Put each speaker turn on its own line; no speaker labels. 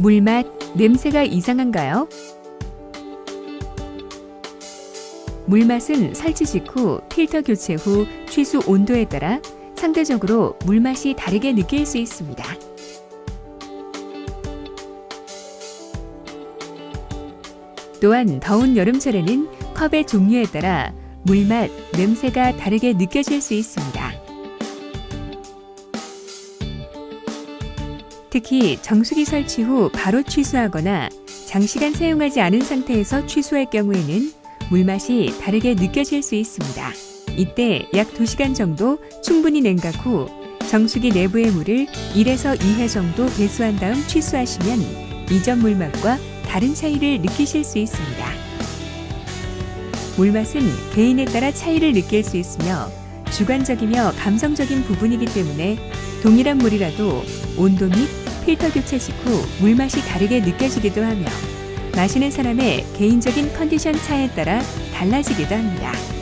물맛, 냄새가 이상한가요? 물맛은 설치 직후 필터 교체 후 취수 온도에 따라 상대적으로 물맛이 다르게 느낄 수 있습니다. 또한 더운 여름철에는 컵의 종류에 따라 물맛, 냄새가 다르게 느껴질 수 있습니다. 특히 정수기 설치 후 바로 취수하거나 장시간 사용하지 않은 상태에서 취수할 경우에는 물맛이 다르게 느껴질 수 있습니다. 이때 약 2시간 정도 충분히 냉각 후 정수기 내부의 물을 1에서 2회 정도 배수한 다음 취수하시면 이전 물맛과 다른 차이를 느끼실 수 있습니다. 물맛은 개인에 따라 차이를 느낄 수 있으며 주관적이며 감성적인 부분이기 때문에 동일한 물이라도 온도 및 필터 교체 직후 물맛이 다르게 느껴지기도 하며 마시는 사람의 개인적인 컨디션 차에 따라 달라지기도 합니다.